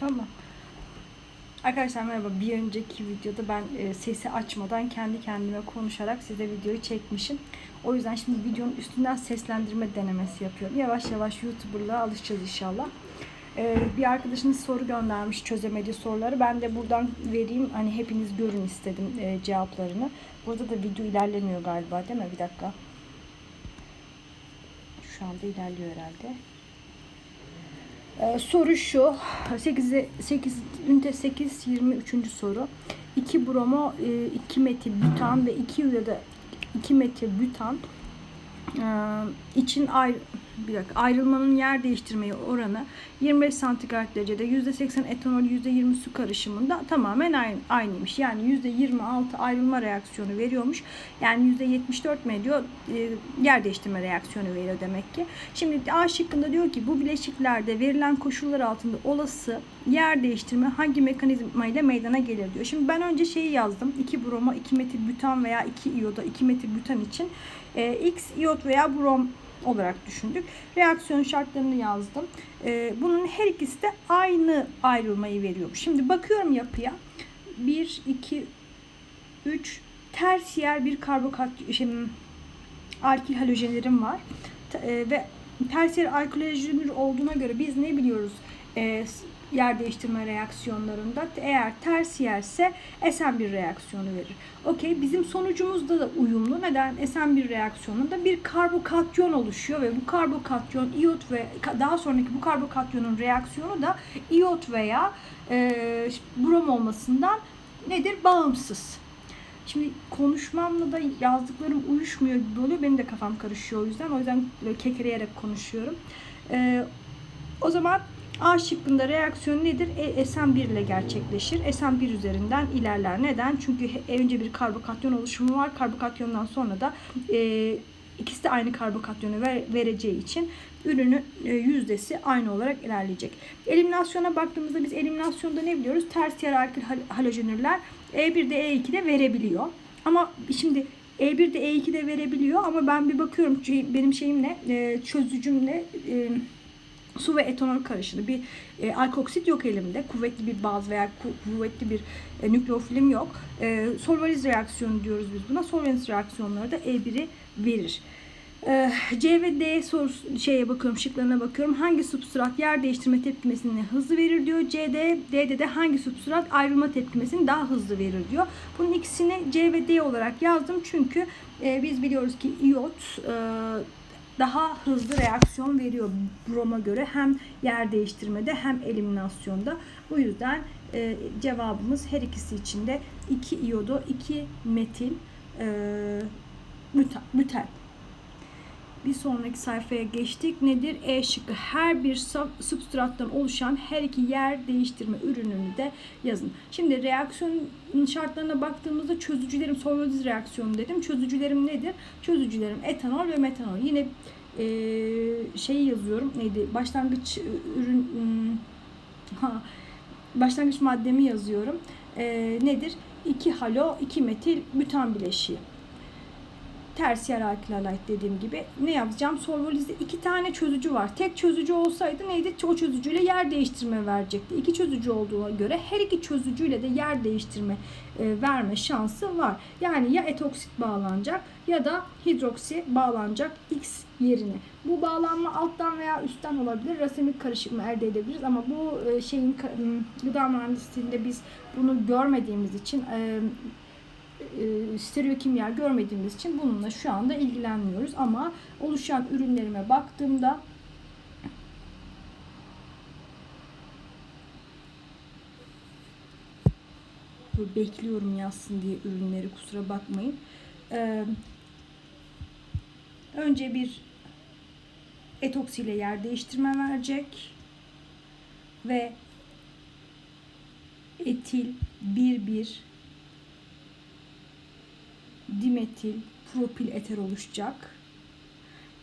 Tamam. Arkadaşlar merhaba. Bir önceki videoda ben e, sesi açmadan kendi kendime konuşarak size videoyu çekmişim. O yüzden şimdi videonun üstünden seslendirme denemesi yapıyorum. Yavaş yavaş YouTuber'lığa alışacağız inşallah. E, bir arkadaşınız soru göndermiş çözemediği soruları. Ben de buradan vereyim. Hani hepiniz görün istedim e, cevaplarını. Burada da video ilerlemiyor galiba değil mi? Bir dakika. Şu anda ilerliyor herhalde. Ee, soru şu. 8, 8 ünite 8 23. soru. 2 bromo, 2 metil butan ve 2 ya da 2 metil butan e, için ayrı bir dakika, ayrılmanın yer değiştirmeyi oranı 25 santigrat derecede %80 etanol %20 su karışımında tamamen aynı, aynıymış. Yani %26 ayrılma reaksiyonu veriyormuş. Yani %74 mi? E, yer değiştirme reaksiyonu veriyor demek ki. Şimdi A şıkkında diyor ki bu bileşiklerde verilen koşullar altında olası yer değiştirme hangi mekanizma ile meydana gelir diyor. Şimdi ben önce şeyi yazdım. 2 bromo, 2 metil butan veya 2 iyoda 2 metil butan için e, X iyot veya brom olarak düşündük. Reaksiyon şartlarını yazdım. Ee, bunun her ikisi de aynı ayrılmayı veriyor. Şimdi bakıyorum yapıya. 1, 2, 3 tersiyer bir karbokat şey, alkil halojenlerim var. E, ve tersiyer alkil halojenler olduğuna göre biz ne biliyoruz? E, yer değiştirme reaksiyonlarında eğer ters yerse SN1 reaksiyonu verir. Okey bizim sonucumuzda da uyumlu. Neden? SN1 reaksiyonunda bir karbokatyon oluşuyor ve bu karbokatyon iyot ve daha sonraki bu karbokatyonun reaksiyonu da iyot veya e, brom olmasından nedir? Bağımsız. Şimdi konuşmamla da yazdıklarım uyuşmuyor gibi oluyor. Benim de kafam karışıyor o yüzden. O yüzden kekeleyerek konuşuyorum. Ee, o zaman A şıkkında reaksiyon nedir? E, SN1 ile gerçekleşir. SN1 üzerinden ilerler. Neden? Çünkü önce bir karbokatyon oluşumu var. Karbokatyondan sonra da e, ikisi de aynı karbokatyonu ver, vereceği için ürünün e, yüzdesi aynı olarak ilerleyecek. Eliminasyona baktığımızda biz eliminasyonda ne biliyoruz? Tersiyer alkil hal- halojenürler E1'de E2'de verebiliyor. Ama şimdi E1'de E2'de verebiliyor ama ben bir bakıyorum benim şeyim ne? E, çözücüm? E, su ve etanol karışımı. Bir e, alkoksit yok elimde. Kuvvetli bir baz veya ku- kuvvetli bir e, nükleofilim yok. E, solvaliz reaksiyonu diyoruz biz buna. Solvaliz reaksiyonları da E1'i verir. E, C ve D sorusu şeye bakıyorum, şıklarına bakıyorum. Hangi substrat yer değiştirme tepkimesini hızlı verir diyor. C'de, D'de de hangi substrat ayrılma tepkimesini daha hızlı verir diyor. Bunun ikisini C ve D olarak yazdım çünkü e, biz biliyoruz ki iyot e, daha hızlı reaksiyon veriyor broma göre hem yer değiştirmede hem eliminasyonda. Bu yüzden e, cevabımız her ikisi için de 2 iyodo 2 metil e, mütel. Bir sonraki sayfaya geçtik. Nedir? E şıkkı. Her bir sub- substrattan oluşan her iki yer değiştirme ürününü de yazın. Şimdi reaksiyonun şartlarına baktığımızda çözücülerim solvaliz reaksiyonu dedim. Çözücülerim nedir? Çözücülerim etanol ve metanol. Yine e, şeyi yazıyorum. Neydi? Başlangıç ürün hmm, ha, başlangıç maddemi yazıyorum. E, nedir? 2 halo, 2 metil butan bileşiği tersiyer alkil halide dediğim gibi ne yapacağım? Solvolizde iki tane çözücü var. Tek çözücü olsaydı neydi? O çözücüyle yer değiştirme verecekti. İki çözücü olduğuna göre her iki çözücüyle de yer değiştirme e, verme şansı var. Yani ya etoksit bağlanacak ya da hidroksi bağlanacak X yerine. Bu bağlanma alttan veya üstten olabilir. Rasemik karışımı elde edebiliriz ama bu e, şeyin gıda mühendisliğinde biz bunu görmediğimiz için e, e, stereokimya görmediğimiz için bununla şu anda ilgilenmiyoruz ama oluşan ürünlerime baktığımda bekliyorum yazsın diye ürünleri kusura bakmayın. Ee, önce bir etoksiyle yer değiştirme verecek ve etil 1-1 dimetil propil eter oluşacak.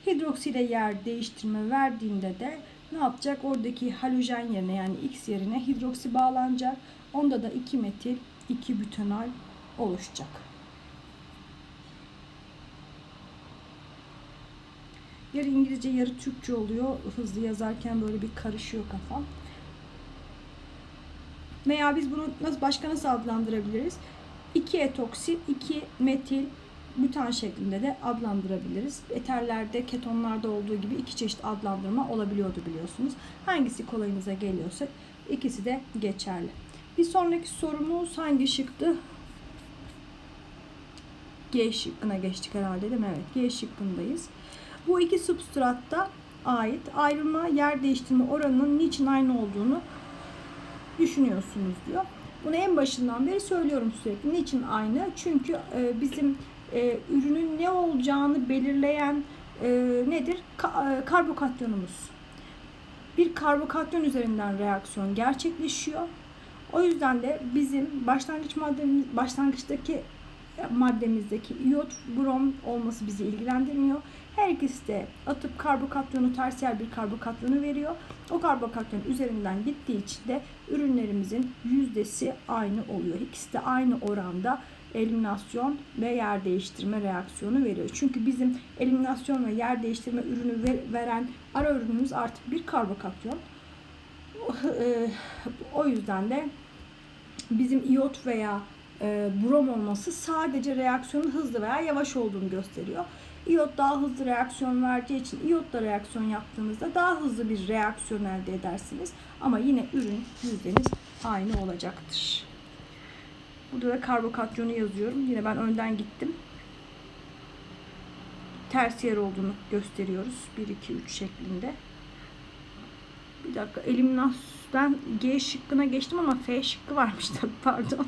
Hidroksile yer değiştirme verdiğinde de ne yapacak? Oradaki halojen yerine yani X yerine hidroksi bağlanacak. Onda da 2 metil 2 butanol oluşacak. Yarı İngilizce yarı Türkçe oluyor. Hızlı yazarken böyle bir karışıyor kafam. Veya biz bunu nasıl başka nasıl adlandırabiliriz? 2 etoksil, 2 metil butan şeklinde de adlandırabiliriz. Eterlerde, ketonlarda olduğu gibi iki çeşit adlandırma olabiliyordu biliyorsunuz. Hangisi kolayınıza geliyorsa ikisi de geçerli. Bir sonraki sorumuz hangi şıktı? G şıkkına geçtik herhalde değil mi? Evet G şıkkındayız. Bu iki substratta ait ayrılma yer değiştirme oranının niçin aynı olduğunu düşünüyorsunuz diyor. Bunu en başından beri söylüyorum sürekli. Niçin aynı? Çünkü e, bizim e, ürünün ne olacağını belirleyen e, nedir? Ka- karbokatyonumuz. Bir karbokatyon üzerinden reaksiyon gerçekleşiyor. O yüzden de bizim başlangıç maddemiz, başlangıçtaki maddemizdeki iyot, brom olması bizi ilgilendirmiyor. Her ikisi de atıp karbokatyonu tersiyer bir karbokatyonu veriyor. O karbokatyon üzerinden gittiği için de ürünlerimizin yüzdesi aynı oluyor. İkisi de aynı oranda eliminasyon ve yer değiştirme reaksiyonu veriyor. Çünkü bizim eliminasyon ve yer değiştirme ürünü ver- veren ara ürünümüz artık bir karbokatyon. Eee, O yüzden de bizim iyot veya e, brom olması sadece reaksiyonun hızlı veya yavaş olduğunu gösteriyor. İyot daha hızlı reaksiyon verdiği için iyotla reaksiyon yaptığınızda daha hızlı bir reaksiyon elde edersiniz. Ama yine ürün yüzdeniz aynı olacaktır. Burada da karbokatyonu yazıyorum. Yine ben önden gittim. Tersiyer olduğunu gösteriyoruz. 1, 2, 3 şeklinde. Bir dakika eliminasyon ben G şıkkına geçtim ama F şıkkı varmış tabii pardon.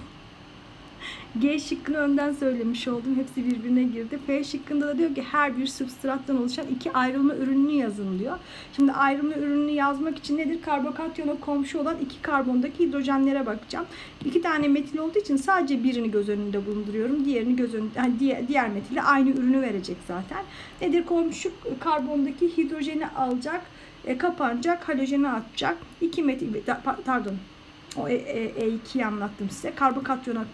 G şıkkını önden söylemiş oldum. Hepsi birbirine girdi. F şıkkında da diyor ki her bir substrattan oluşan iki ayrılma ürününü yazın diyor. Şimdi ayrılma ürününü yazmak için nedir? Karbokatyona komşu olan iki karbondaki hidrojenlere bakacağım. İki tane metil olduğu için sadece birini göz önünde bulunduruyorum. Diğerini göz önünde, yani diğer, diğer metille aynı ürünü verecek zaten. Nedir? Komşu karbondaki hidrojeni alacak, e, kapanacak, halojeni atacak. İki metil, pa- pardon o E- E- E2'yi anlattım size. Karbokatyona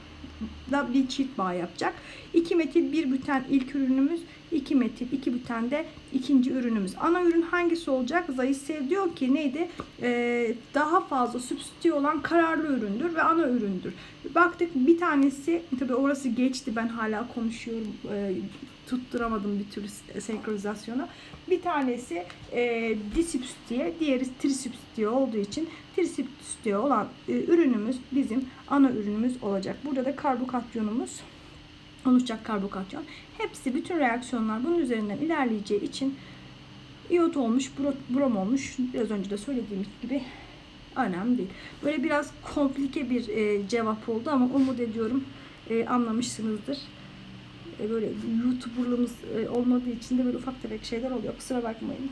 da bir çift bağ yapacak. 2 metil 1 büten ilk ürünümüz, 2 metil 2 büten de ikinci ürünümüz. Ana ürün hangisi olacak? Zayıfsev diyor ki neydi? Ee, daha fazla substitü olan kararlı üründür ve ana üründür. Baktık bir tanesi, tabi orası geçti ben hala konuşuyorum. Ee, tutturamadım bir türlü senkronizasyonu. Bir tanesi e, disübstiye, diğeri trisübstiye olduğu için trisübstiye olan e, ürünümüz bizim ana ürünümüz olacak. Burada da karbokatyonumuz oluşacak karbokatyon. Hepsi bütün reaksiyonlar bunun üzerinden ilerleyeceği için iyot olmuş, bro- brom olmuş. Biraz önce de söylediğimiz gibi önemli değil. Böyle biraz komplike bir e, cevap oldu ama umut ediyorum e, anlamışsınızdır. E, böyle YouTuber'lığımız e, olmadığı için de böyle ufak tefek şeyler oluyor. Kusura bakmayın.